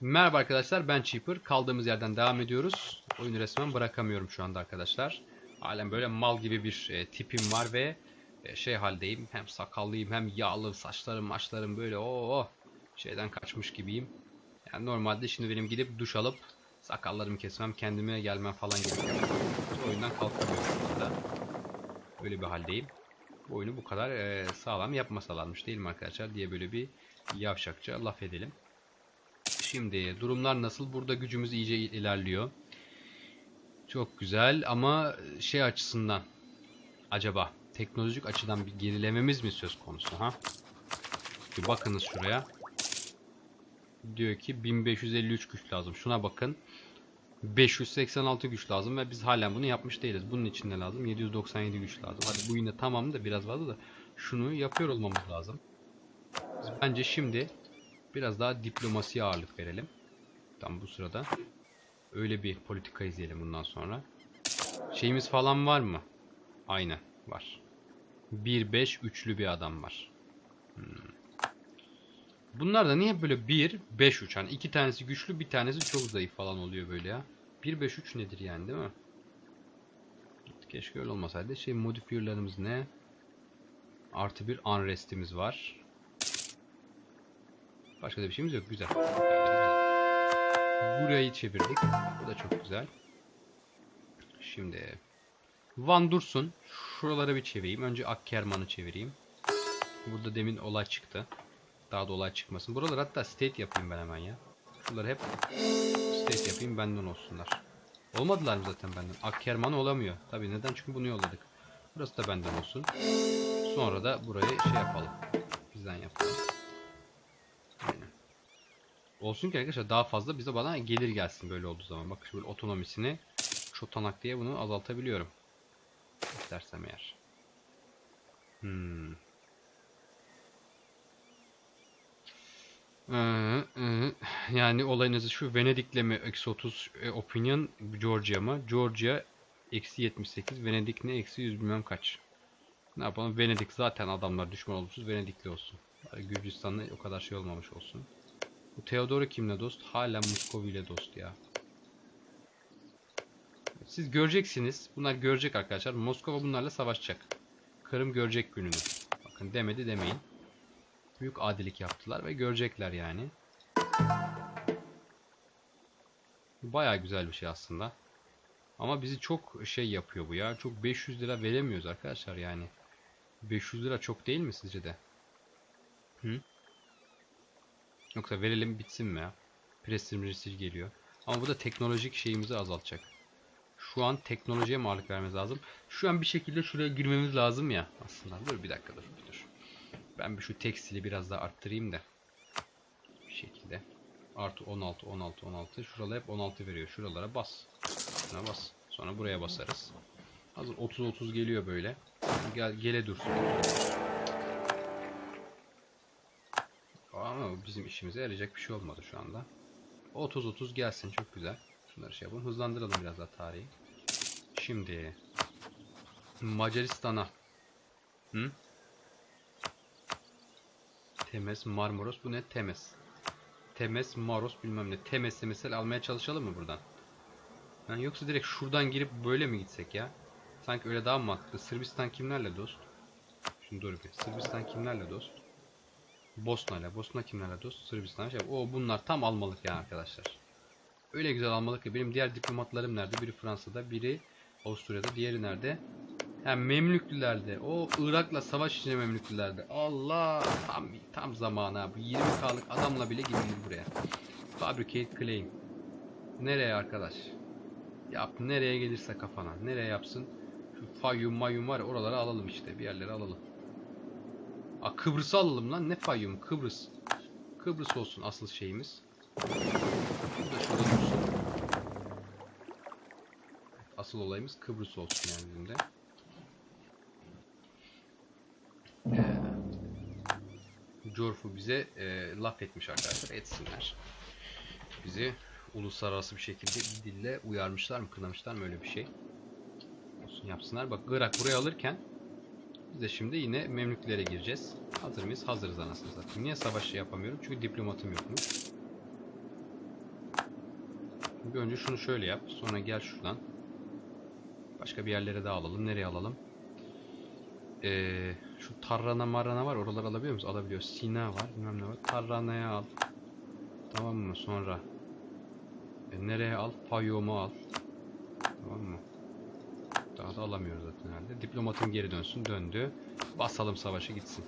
Merhaba arkadaşlar ben Cheaper. Kaldığımız yerden devam ediyoruz. Oyunu resmen bırakamıyorum şu anda arkadaşlar. Halen böyle mal gibi bir e, tipim var ve e, şey haldeyim. Hem sakallıyım hem yağlı saçlarım maçlarım böyle o şeyden kaçmış gibiyim. Yani normalde şimdi benim gidip duş alıp sakallarımı kesmem kendime gelmem falan gerekiyor. Oyundan kalkamıyorum şu anda. Öyle bir haldeyim. Bu oyunu bu kadar e, sağlam yapmasalarmış değil mi arkadaşlar diye böyle bir yavşakça laf edelim. Şimdi durumlar nasıl? Burada gücümüz iyice ilerliyor. Çok güzel ama şey açısından acaba teknolojik açıdan bir gerilememiz mi söz konusu ha? Bir bakınız şuraya. Diyor ki 1553 güç lazım. Şuna bakın. 586 güç lazım ve biz halen bunu yapmış değiliz. Bunun için ne lazım? 797 güç lazım. Hadi bu yine tamam da biraz fazla da şunu yapıyor olmamız lazım. Biz bence şimdi biraz daha diplomasiye ağırlık verelim. Tam bu sırada. Öyle bir politika izleyelim bundan sonra. Şeyimiz falan var mı? Aynen var. 1-5 üçlü bir adam var. Hmm. Bunlar da niye böyle 1 5 3 hani iki tanesi güçlü bir tanesi çok zayıf falan oluyor böyle ya. 1 5 3 nedir yani değil mi? Keşke öyle olmasaydı. Şey modifiyörlerimiz ne? Artı bir unrest'imiz var. Başka da bir şeyimiz yok. Güzel. Burayı çevirdik. Bu da çok güzel. Şimdi Van Dursun. Şuralara bir çevireyim. Önce Akkerman'ı çevireyim. Burada demin olay çıktı. Daha da olay çıkmasın. Buralar hatta state yapayım ben hemen ya. Şuraları hep state yapayım benden olsunlar. Olmadılar mı zaten benden? Akkerman olamıyor. Tabii neden? Çünkü bunu yolladık. Burası da benden olsun. Sonra da burayı şey yapalım. Bizden yapalım. Olsun ki arkadaşlar daha fazla bize bana gelir gelsin böyle olduğu zaman. Bak şöyle otonomisini çotanak diye bunu azaltabiliyorum. İstersem eğer. Hmm. Ee, e, Yani olayınızı şu Venedik'le mi eksi 30 e, opinion Georgia mı? Georgia eksi 78 Venedik ne eksi 100 bilmem kaç. Ne yapalım Venedik zaten adamlar düşman olmuşuz Venedikli olsun. Gürcistan'la o kadar şey olmamış olsun. Bu Theodoro kimle dost? Hala Muskovi ile dost ya. Siz göreceksiniz. Bunlar görecek arkadaşlar. Moskova bunlarla savaşacak. Kırım görecek gününü. Bakın demedi demeyin. Büyük adilik yaptılar ve görecekler yani. Baya güzel bir şey aslında. Ama bizi çok şey yapıyor bu ya. Çok 500 lira veremiyoruz arkadaşlar yani. 500 lira çok değil mi sizce de? Hı? Yoksa verelim bitsin mi ya? Prestij geliyor. Ama bu da teknolojik şeyimizi azaltacak. Şu an teknolojiye ağırlık vermemiz lazım? Şu an bir şekilde şuraya girmemiz lazım ya aslında. Dur bir dakika dur dur. Ben bir şu tekstili biraz daha arttırayım da. Bir şekilde. Artı 16, 16, 16. Şuralar hep 16 veriyor. Şuralara bas. Şuna bas. Sonra buraya basarız. Hazır 30, 30 geliyor böyle. Gel, gele dursun. Ama bizim işimize yarayacak bir şey olmadı şu anda. 30-30 gelsin çok güzel. Şunları şey yapalım. Hızlandıralım biraz daha tarihi. Şimdi Macaristan'a Hı? Temes, Marmaros. Bu ne? Temes. Temes, Maros bilmem ne. Temes'i mesela almaya çalışalım mı buradan? Yani yoksa direkt şuradan girip böyle mi gitsek ya? Sanki öyle daha mantıklı? Sırbistan kimlerle dost? Şimdi dur bir. Sırbistan kimlerle dost? Bosna ile. Bosna kimlerle dost? Sırbistan. Şey, o bunlar tam almalık yani arkadaşlar. Öyle güzel almalık ki benim diğer diplomatlarım nerede? Biri Fransa'da, biri Avusturya'da, diğeri nerede? Yani Memlüklülerde. O Irak'la savaş içinde Memlüklülerde. Allah! Tam tam zamanı abi. 20k'lık adamla bile gidiyor buraya. Fabricate claim. Nereye arkadaş? Yap nereye gelirse kafana. Nereye yapsın? Şu Fayyum Mayyum var ya oraları alalım işte. Bir yerlere alalım. Aa, Kıbrıs'ı alalım lan. Ne Fayyum? Kıbrıs. Kıbrıs olsun asıl şeyimiz. Bu da şurada dursun. Asıl olayımız Kıbrıs olsun yani bizim de. Ee, bize e, laf etmiş arkadaşlar. Etsinler. Bizi uluslararası bir şekilde dille uyarmışlar mı, kınamışlar mı öyle bir şey. Olsun yapsınlar. Bak Irak buraya alırken biz de şimdi yine Memlüklere gireceğiz. Hazır mıyız? Hazırız anasını satayım. Niye savaş yapamıyorum? Çünkü diplomatım yokmuş. Bir önce şunu şöyle yap. Sonra gel şuradan. Başka bir yerlere daha alalım. Nereye alalım? Ee, şu Tarrana Marana var. Oraları alabiliyor muyuz? Alabiliyoruz. Sina var. Bilmem ne var. Tarrana'ya al. Tamam mı? Sonra e, nereye al? Fayoum'u al. Tamam mı? Daha da alamıyoruz zaten herhalde. Diplomatın geri dönsün. Döndü. Basalım savaşı gitsin.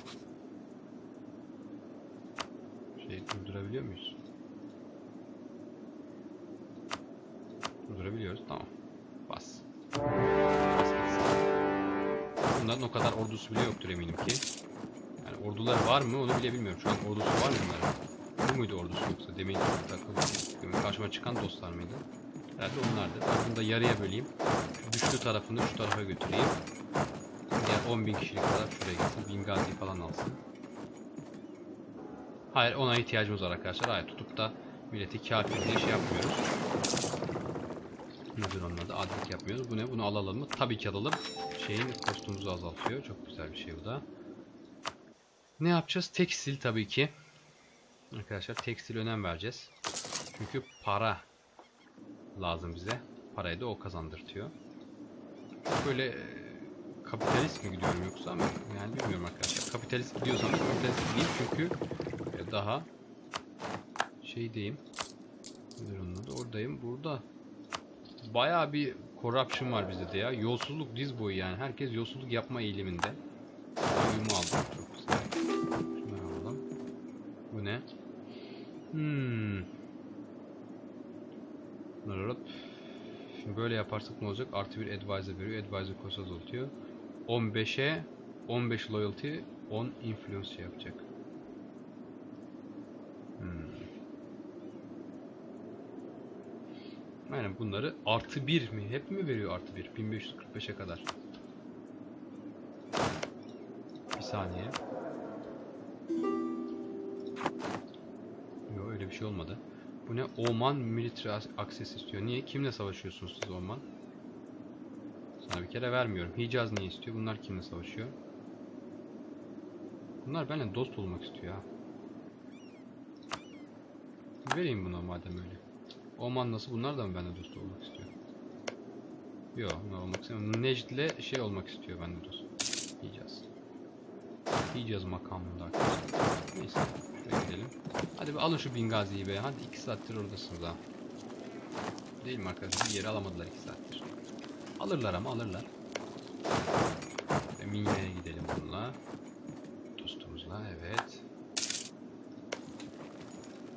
Şey durdurabiliyor muyuz? Durdurabiliyoruz. Tamam. Bas. Bunların o kadar ordusu bile yoktur eminim ki. Yani orduları var mı onu bile bilmiyorum. Şu an ordusu var mı bunların? Bu muydu ordusu yoksa? Demin takıldı. Karşıma çıkan dostlar mıydı? Herhalde onlardı. Ben bunu da yarıya böleyim. Güçlü tarafını şu tarafa götüreyim. Diğer 10.000 kişilik taraf şuraya gitsin. Bingazi falan alsın. Hayır ona ihtiyacımız var arkadaşlar. Hayır tutup da milleti kafir diye şey yapmıyoruz. Nedir onun adı? Adilik yapmıyoruz. Bu ne? Bunu alalım mı? Tabii ki alalım. Şeyin kostumuzu azaltıyor. Çok güzel bir şey bu da. Ne yapacağız? Tekstil tabii ki. Arkadaşlar tekstil önem vereceğiz. Çünkü para lazım bize. Parayı da o kazandırtıyor. Böyle e, kapitalist mi gidiyorum yoksa ama yani bilmiyorum arkadaşlar. Kapitalist gidiyorsam kapitalist değil çünkü e, daha şeydeyim. Onun adı? Oradayım. Burada bayağı bir corruption var bizde de ya. Yolsuzluk diz boyu yani. Herkes yolsuzluk yapma eğiliminde. Uyumu aldım. Çok güzel. Şunları alalım. Bu ne? Hmm. Bunları alıp Şimdi böyle yaparsak ne olacak? Artı bir advisor veriyor. Advisor cost azaltıyor. 15'e 15 loyalty 10 influence yapacak. Hmm. Aynen bunları artı 1 mi? Hep mi veriyor artı 1? 1545'e kadar. Bir saniye. Yok öyle bir şey olmadı. Bu ne? Oman Military Access istiyor. Niye? Kimle savaşıyorsunuz siz Oman? Sana bir kere vermiyorum. Hicaz niye istiyor? Bunlar kimle savaşıyor? Bunlar benimle dost olmak istiyor ha. Vereyim buna madem öyle. Oman nasıl? Bunlar da mı benimle dost olmak istiyor? Yok, bunlar olmak istemiyor. Necd'le şey olmak istiyor benimle dost. Hicaz. Hicaz makamında. Neyse, şuraya. Hadi bir alın şu Bingazi'yi be. Hadi 2 saattir oradasınız ha. Değil mi arkadaşlar? Bir yeri alamadılar 2 saattir. Alırlar ama alırlar. Ve Minya'ya gidelim bununla. Dostumuzla evet.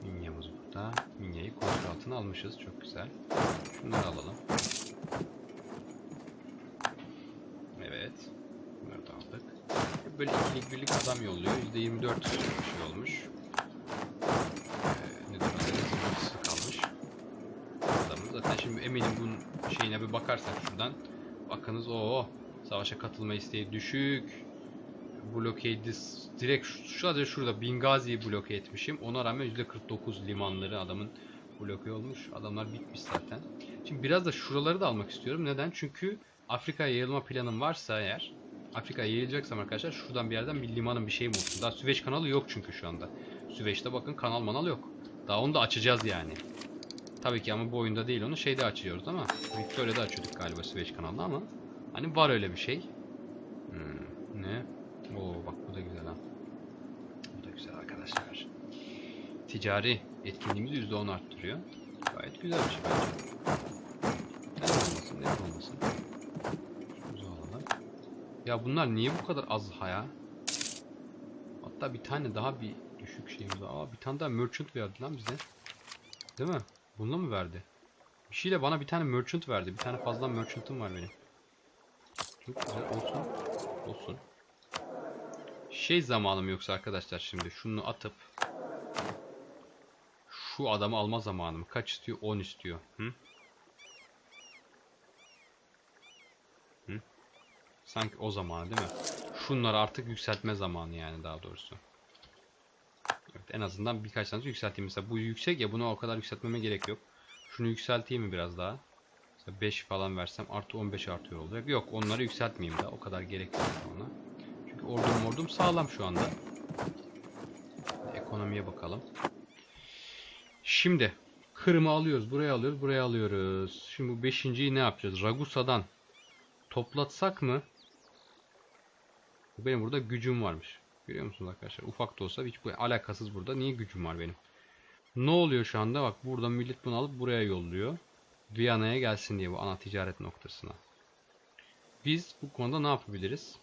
Minya'mız burada. Minya'yı kontrol altına almışız. Çok güzel. Şunları alalım. Evet. Bunları da aldık. Böyle ikilik birlik adam yolluyor. %24 şey olmuş. Ee, nedir o? Zırhlısı kalmış. Adamın zaten şimdi eminim bunun şeyine bir bakarsak şuradan. Bakınız o savaşa katılma isteği düşük. Blockade direkt sadece şurada Bingazi'yi bloke etmişim. Ona rağmen %49 limanları adamın bloke olmuş. Adamlar bitmiş zaten. Şimdi biraz da şuraları da almak istiyorum. Neden? Çünkü Afrika'ya yayılma planım varsa eğer Afrika'ya yayılacaksam arkadaşlar şuradan bir yerden bir limanın bir şeyim olsun. Daha Süveyş kanalı yok çünkü şu anda. Süveyş'te bakın kanal manal yok. Daha onu da açacağız yani. Tabii ki ama bu oyunda değil onu şeyde açıyoruz ama Victoria'da açıyorduk galiba Süveyş kanalını ama hani var öyle bir şey. Hmm, ne? Oo bak bu da güzel ha. Bu da güzel arkadaşlar. Ticari etkinliğimizi %10 arttırıyor. Gayet güzel bir şey bence. Olmasın, neden olmasın. Şunu alalım. Ya bunlar niye bu kadar az ha ya? Hatta bir tane daha bir düşük şeyimiz var. Aa bir tane daha merchant verdi lan bize. Değil mi? Bununla mı verdi? Bir şeyle bana bir tane merchant verdi. Bir tane fazla merchant'ım var benim. Çok güzel olsun. Olsun. Şey zamanım yoksa arkadaşlar şimdi şunu atıp şu adamı alma zamanım. Kaç istiyor? 10 istiyor. Hı? Hı? Sanki o zaman değil mi? Şunları artık yükseltme zamanı yani daha doğrusu. En azından birkaç tane yükselteyim. Mesela bu yüksek ya bunu o kadar yükseltmeme gerek yok. Şunu yükselteyim mi biraz daha? Mesela 5 falan versem artı 15 artıyor olacak. Yok onları yükseltmeyeyim daha. O kadar gerek yok ona. Çünkü ordum ordum sağlam şu anda. Ekonomiye bakalım. Şimdi Kırım'ı alıyoruz. Buraya alıyoruz. Buraya alıyoruz. Şimdi bu beşinciyi ne yapacağız? Ragusa'dan toplatsak mı? Benim burada gücüm varmış. Görüyor musunuz arkadaşlar? Ufak da olsa hiç bu alakasız burada. Niye gücüm var benim? Ne oluyor şu anda? Bak burada millet bunu alıp buraya yolluyor. Viyana'ya gelsin diye bu ana ticaret noktasına. Biz bu konuda ne yapabiliriz?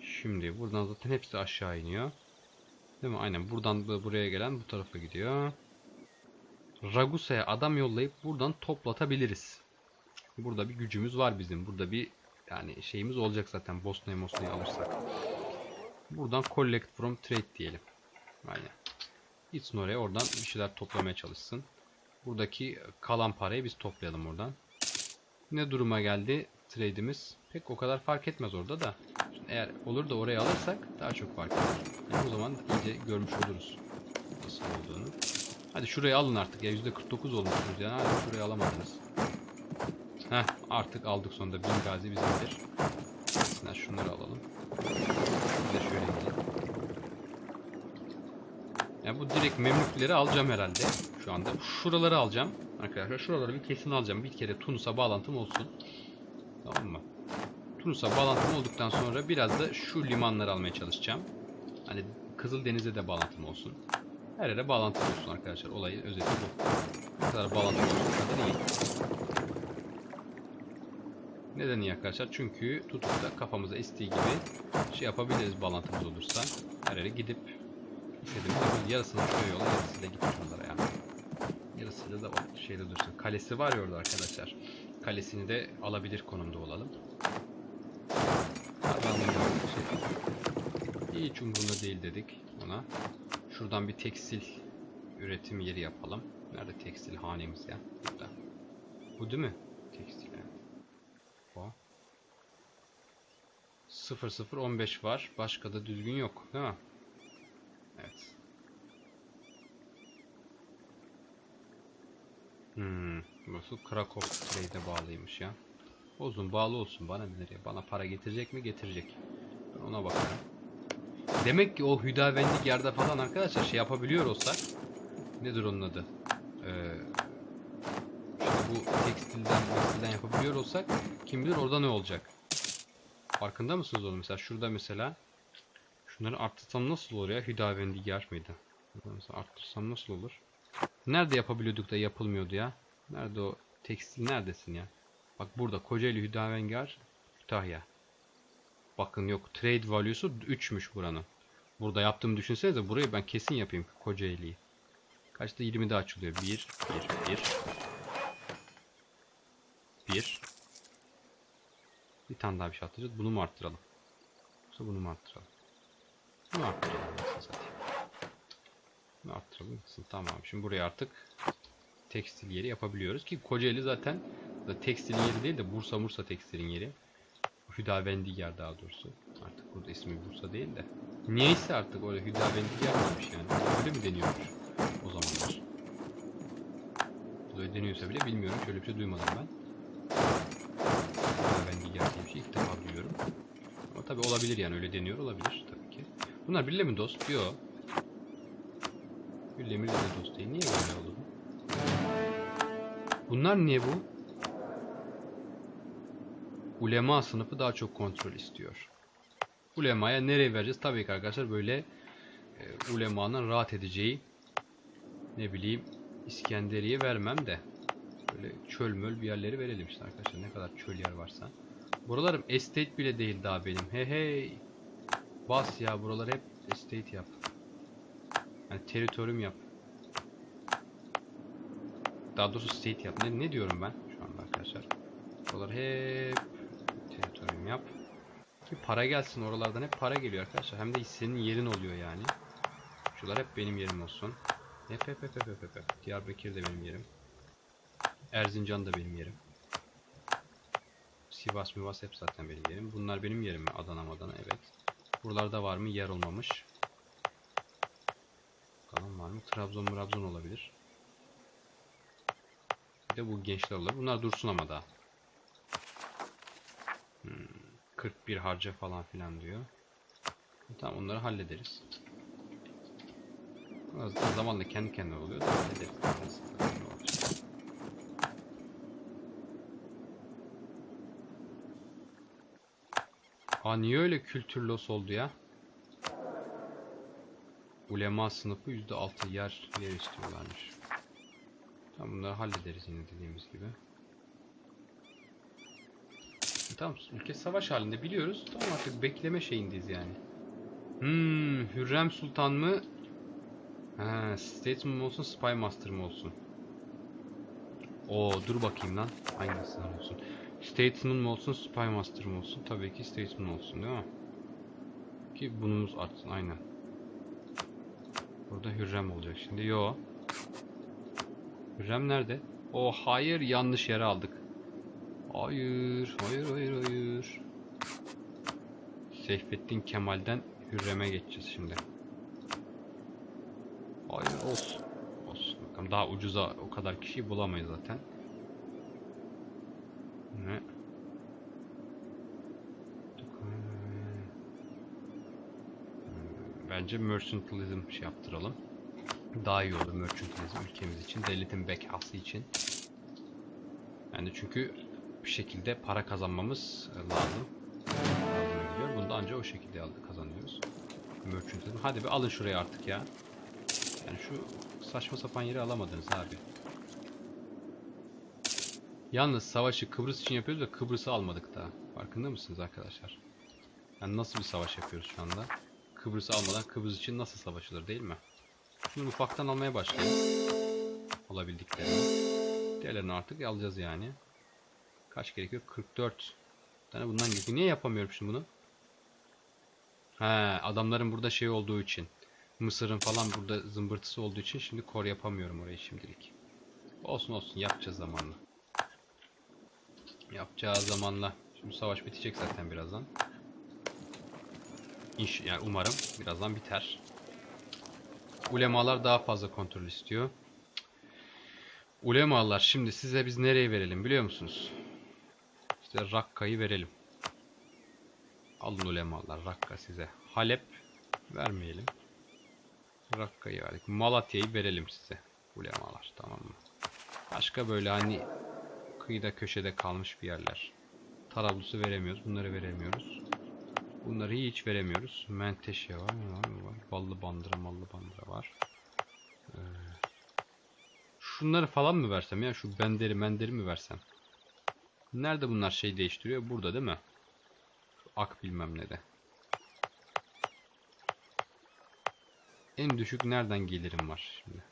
Şimdi buradan zaten hepsi aşağı iniyor. Değil mi? Aynen buradan da buraya gelen bu tarafa gidiyor. Ragusa'ya adam yollayıp buradan toplatabiliriz. Burada bir gücümüz var bizim. Burada bir yani şeyimiz olacak zaten Bosna'yı Mosna'yı alırsak. Buradan collect from trade diyelim. Aynen. Gitsin oraya oradan bir şeyler toplamaya çalışsın. Buradaki kalan parayı biz toplayalım oradan. Ne duruma geldi trade'imiz? Pek o kadar fark etmez orada da. Şimdi eğer olur da oraya alırsak daha çok fark eder. Yani o zaman iyice görmüş oluruz nasıl olduğunu. Hadi şurayı alın artık ya %49 olmuşsunuz yani hala şurayı alamadınız. Heh artık aldık sonunda bin gazi bizimdir. Şunları alalım. Bir şöyle. Yani bu direkt memlükleri alacağım herhalde şu anda. Şuraları alacağım. Arkadaşlar şuraları bir kesin alacağım. Bir kere Tunus'a bağlantım olsun. Tamam mı? Tunus'a bağlantım olduktan sonra biraz da şu limanları almaya çalışacağım. Hani Kızıldeniz'e de bağlantım olsun. Her yere bağlantım olsun arkadaşlar. Olayı özeti bu. Ne kadar bağlantım olsun kadar iyi. Neden iyi arkadaşlar? Çünkü tutup da kafamıza estiği gibi şey yapabiliriz bağlantımız olursa. Her yere gidip istediğimiz yarısını şöyle yola yarısıyla gitmiş onlara yani. Yarısıyla da o şeyde dursun. Kalesi var ya orada arkadaşlar. Kalesini de alabilir konumda olalım. Şey, hiç umurunda değil dedik ona. Şuradan bir tekstil üretim yeri yapalım. Nerede tekstil hanemiz ya? Burada. Bu değil mi? Tekstil. yani. O. 0015 var. Başka da düzgün yok. Değil mi? Evet. Hmm. Burası Krakow Trade'e bağlıymış ya. Olsun bağlı olsun. Bana ne nereye? Bana para getirecek mi? Getirecek. Ben ona bakarım. Demek ki o Hüdavendik yerde falan arkadaşlar şey yapabiliyor olsak nedir onun adı? Ee, bu tekstilden, tekstilden yapabiliyor olsak kim bilir orada ne olacak? Farkında mısınız oğlum? Mesela şurada mesela şunları arttırsam nasıl olur ya? Hüdavendigar mıydı? Mesela arttırsam nasıl olur? Nerede yapabiliyorduk da yapılmıyordu ya? Nerede o tekstil neredesin ya? Bak burada Kocaeli Hüdavengar Kütahya. Bakın yok trade value'su 3'müş buranın. Burada yaptığımı düşünsenize burayı ben kesin yapayım Kocaeli'yi. Kaçta 20'de açılıyor? 1 1 1 1 Bir tane daha bir şey atacağız. Bunu mu arttıralım? Yoksa bunu mu arttıralım? Bunu arttıralım. Satayım? Bunu arttıralım. Tamam. Şimdi buraya artık tekstil yeri yapabiliyoruz ki Kocaeli zaten da tekstil yeri değil de Bursa Mursa tekstilin yeri. Hüdavendigar daha doğrusu. Artık burada ismi Bursa değil de. Niyeyse artık öyle Hüdavendigar mıymış yani. Öyle mi deniyormuş o zamanlar. Öyle deniyorsa bile bilmiyorum. Şöyle bir şey duymadım ben. Bir şey ilk defa duyuyorum. Ama tabi olabilir yani öyle deniyor olabilir tabii ki. Bunlar birbirle mi dost? Yok. Birbirle mi dost değil. Niye böyle oldu bu? Bunlar niye bu? Ulema sınıfı daha çok kontrol istiyor. Ulemaya nereye vereceğiz? Tabii ki arkadaşlar böyle e, ulemanın rahat edeceği ne bileyim İskenderiye vermem de böyle çöl möl bir yerleri verelim işte arkadaşlar ne kadar çöl yer varsa. Buralarım estate bile değil daha benim. Hey hey. Bas ya buralar hep estate yap. Yani teritorium yap. Daha doğrusu state yap. Ne, ne diyorum ben şu anda arkadaşlar? Buralar hep teritorium yap. Ki para gelsin oralardan hep para geliyor arkadaşlar. Hem de senin yerin oluyor yani. Şuralar hep benim yerim olsun. Hep hep hep hep hep. hep. Diyarbakır da benim yerim. Erzincan da benim yerim. Sivas Mivas hep zaten benim yerim. Bunlar benim yerim mi? Adana Madana evet. Buralarda var mı? Yer olmamış. Bakalım var mı? Trabzon Trabzon olabilir. Bir de bu gençler olur. Bunlar dursun ama daha. Hmm, 41 harca falan filan diyor. Tamam onları hallederiz. Zamanla kendi kendine oluyor. da hallederiz. Nasıl ne olacak? Aa niye öyle kültür loss oldu ya? Ulema sınıfı %6 yer yer istiyorlarmış. Tamam bunları hallederiz yine dediğimiz gibi. Tamam ülke savaş halinde biliyoruz. Tamam artık bekleme şeyindeyiz yani. Hmm, Hürrem Sultan mı? Ha, Statesman mı olsun, Spy Master mı olsun? Oo, dur bakayım lan. Hangisinden olsun? Statesman mı olsun, Spy Master mı olsun? Tabii ki Statesman olsun değil mi? Ki bunumuz artsın aynen. Burada Hürrem olacak şimdi. Yo. Hürrem nerede? O hayır yanlış yere aldık. Hayır, hayır, hayır, hayır. Seyfettin Kemal'den Hürrem'e geçeceğiz şimdi. Hayır olsun. Olsun. Bakalım daha ucuza o kadar kişiyi bulamayız zaten. Ne? Bence mercantilism şey yaptıralım. Daha iyi olur mercantilism ülkemiz için, devletin bekası için. Yani çünkü bir şekilde para kazanmamız e, lazım. Bunu da ancak o şekilde kazanıyoruz. Mercantilism. Hadi bir alın şurayı artık ya. Yani şu saçma sapan yeri alamadınız abi. Yalnız savaşı Kıbrıs için yapıyoruz da Kıbrıs'ı almadık daha. Farkında mısınız arkadaşlar? Yani nasıl bir savaş yapıyoruz şu anda? Kıbrıs'ı almadan Kıbrıs için nasıl savaşılır değil mi? Şimdi ufaktan almaya başlayalım. Alabildiklerini. Diğerlerini artık alacağız yani. Kaç gerekiyor? 44 tane bundan gerekiyor. Niye yapamıyorum şimdi bunu? He, adamların burada şey olduğu için. Mısır'ın falan burada zımbırtısı olduğu için şimdi kor yapamıyorum orayı şimdilik. Olsun olsun yapacağız zamanla. Yapacağız zamanla. Şimdi savaş bitecek zaten birazdan. İnş yani umarım birazdan biter. Ulemalar daha fazla kontrol istiyor. Ulemalar şimdi size biz nereye verelim biliyor musunuz? İşte Rakka'yı verelim. Alın ulemalar Rakka size. Halep vermeyelim. Rakka'yı verdik. Malatya'yı verelim size. Ulemalar tamam mı? Başka böyle hani kıyıda köşede kalmış bir yerler. Tarablus'u veremiyoruz. Bunları veremiyoruz. Bunları hiç veremiyoruz. Menteşe var? Var? Var. Ballı bandıra, mallı bandıra var. Ee, şunları falan mı versem ya? Şu benderi menderi mi versem? Nerede bunlar şey değiştiriyor? Burada değil mi? Şu ak bilmem ne de. En düşük nereden gelirim var şimdi?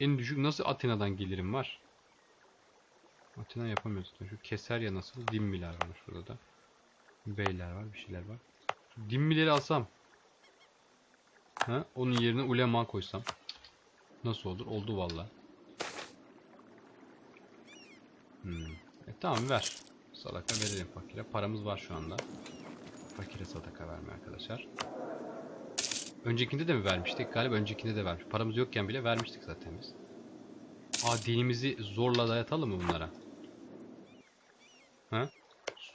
En düşük nasıl Atina'dan gelirim var? Atina yapamıyoruz. Şu Keserya nasıl? Dimmiler var şurada da. Beyler var, bir şeyler var. Dimmileri alsam. Ha? Onun yerine ulema koysam. Nasıl olur? Oldu valla. Hmm. E tamam ver. Sadaka verelim fakire. Paramız var şu anda. Fakire sadaka verme arkadaşlar. Öncekinde de mi vermiştik? Galiba öncekinde de vermiş. Paramız yokken bile vermiştik zaten biz. Aa dinimizi zorla dayatalım mı bunlara?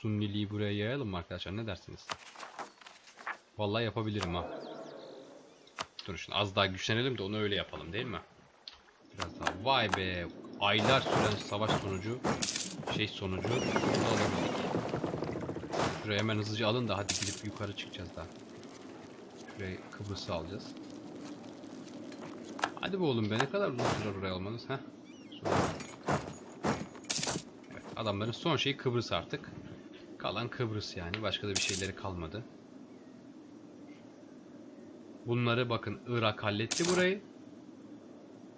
Sunniliği buraya yayalım mı arkadaşlar? Ne dersiniz? Vallahi yapabilirim ha. Dur şimdi az daha güçlenelim de onu öyle yapalım değil mi? Biraz daha. Vay be. Aylar süren savaş sonucu şey sonucu. Şuraya hemen hızlıca alın da hadi gidip yukarı çıkacağız daha. Şuraya Kıbrıs'ı alacağız. Hadi be oğlum be ne kadar uzun sürer oraya almanız ha? Evet, adamların son şeyi Kıbrıs artık. Kalan Kıbrıs yani. Başka da bir şeyleri kalmadı. Bunları bakın Irak halletti burayı.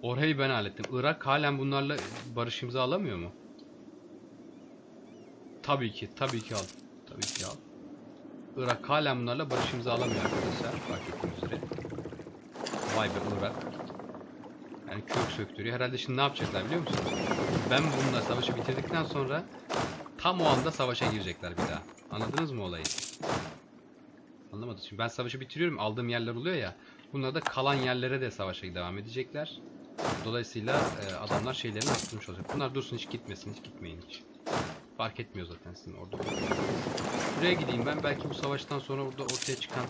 Orayı ben hallettim. Irak halen bunlarla barış imzalamıyor mu? Tabii ki, tabii ki al. Tabii ki al. Irak halen bunlarla barış imzalamıyor arkadaşlar. Fark ettiğiniz üzere. Vay be Irak. Yani kök söktürüyor. Herhalde şimdi ne yapacaklar biliyor musunuz? Ben bununla savaşı bitirdikten sonra tam o anda savaşa girecekler bir daha. Anladınız mı olayı? Anlamadım. Şimdi ben savaşı bitiriyorum. Aldığım yerler oluyor ya. Bunlar da kalan yerlere de savaşa devam edecekler. Dolayısıyla e, adamlar şeylerini arttırmış olacak. Bunlar dursun hiç gitmesin. Hiç gitmeyin hiç. Fark etmiyor zaten sizin orada. Şuraya gideyim ben. Belki bu savaştan sonra orada ortaya çıkan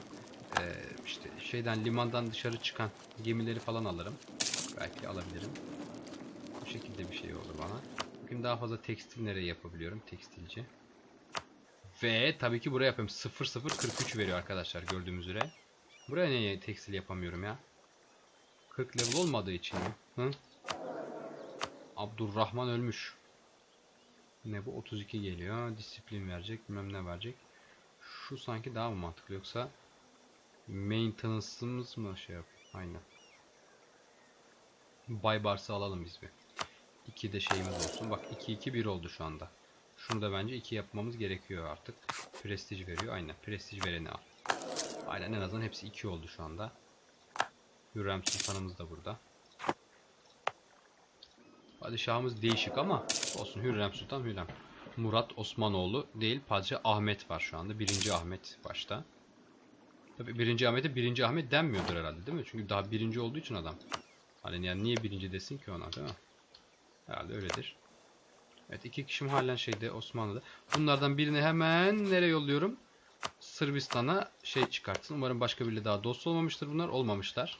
eee, işte şeyden limandan dışarı çıkan gemileri falan alırım. Belki alabilirim. Bu şekilde bir şey olur bana. Bugün daha fazla tekstil nereye yapabiliyorum? Tekstilci. Ve tabii ki buraya yapıyorum. 0043 veriyor arkadaşlar gördüğümüz üzere. Buraya niye tekstil yapamıyorum ya? 40 level olmadığı için mi? Hı? Abdurrahman ölmüş. Ne bu? 32 geliyor. Disiplin verecek. Bilmem ne verecek. Şu sanki daha mı mantıklı yoksa maintenance'ımız mı şey yap? Aynen. Baybars'ı alalım biz bir. 2 de şeyimiz olsun. Bak 2 2 1 oldu şu anda. Şunu da bence 2 yapmamız gerekiyor artık. Prestij veriyor. Aynen. Prestij vereni al. Aynen en azından hepsi 2 oldu şu anda. Hürrem Sultanımız da burada. Padişahımız değişik ama olsun Hürrem Sultan Hürrem. Murat Osmanoğlu değil Padişah Ahmet var şu anda. Birinci Ahmet başta. Tabi birinci Ahmet'e birinci Ahmet denmiyordur herhalde değil mi? Çünkü daha birinci olduğu için adam. Hani yani niye birinci desin ki ona değil mi? Herhalde öyledir. Evet iki kişim halen şeyde Osmanlı'da. Bunlardan birini hemen nereye yolluyorum? Sırbistan'a şey çıkartsın. Umarım başka biriyle daha dost olmamıştır bunlar. Olmamışlar.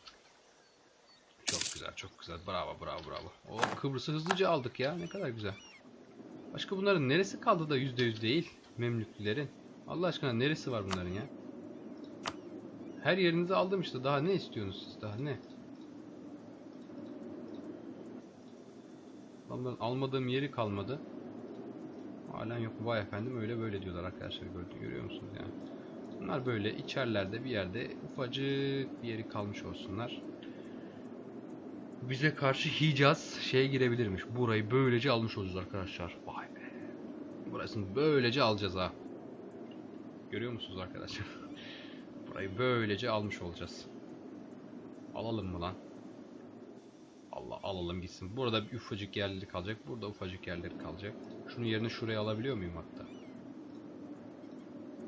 Çok güzel, çok güzel. Bravo, bravo, bravo. O Kıbrıs'ı hızlıca aldık ya. Ne kadar güzel. Başka bunların neresi kaldı da %100 değil? Memlüklülerin. Allah aşkına neresi var bunların ya? Her yerinizi aldım işte. Daha ne istiyorsunuz siz? Daha ne? Adamların almadığım yeri kalmadı. Halen yok. Vay efendim öyle böyle diyorlar arkadaşlar. Gördü, görüyor musunuz yani? Bunlar böyle içerlerde bir yerde ufacık bir yeri kalmış olsunlar. Bize karşı Hicaz şeye girebilirmiş. Burayı böylece almış olacağız arkadaşlar. Vay be. Burasını böylece alacağız ha. Görüyor musunuz arkadaşlar? Burayı böylece almış olacağız. Alalım mı lan? Allah alalım gitsin. Burada bir ufacık yerleri kalacak. Burada ufacık yerleri kalacak. Şunun yerine şuraya alabiliyor muyum hatta?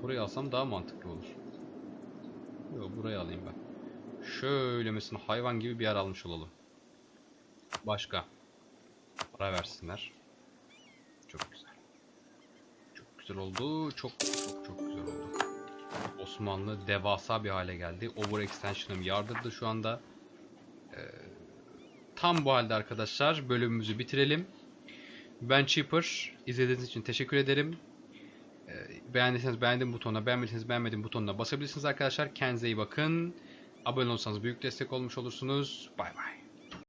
Burayı alsam daha mantıklı olur. Yok burayı alayım ben. Şöyle mesela hayvan gibi bir yer almış olalım. Başka. Para versinler. Çok güzel. Çok güzel oldu. Çok çok çok güzel oldu. Osmanlı devasa bir hale geldi. Overextension'ım yardırdı şu anda. Ee, tam bu halde arkadaşlar bölümümüzü bitirelim. Ben Cheaper. İzlediğiniz için teşekkür ederim. Ee, beğendiyseniz beğendim butonuna, beğenmediyseniz beğenmedim butonuna basabilirsiniz arkadaşlar. Kendinize iyi bakın. Abone olursanız büyük destek olmuş olursunuz. Bay bay.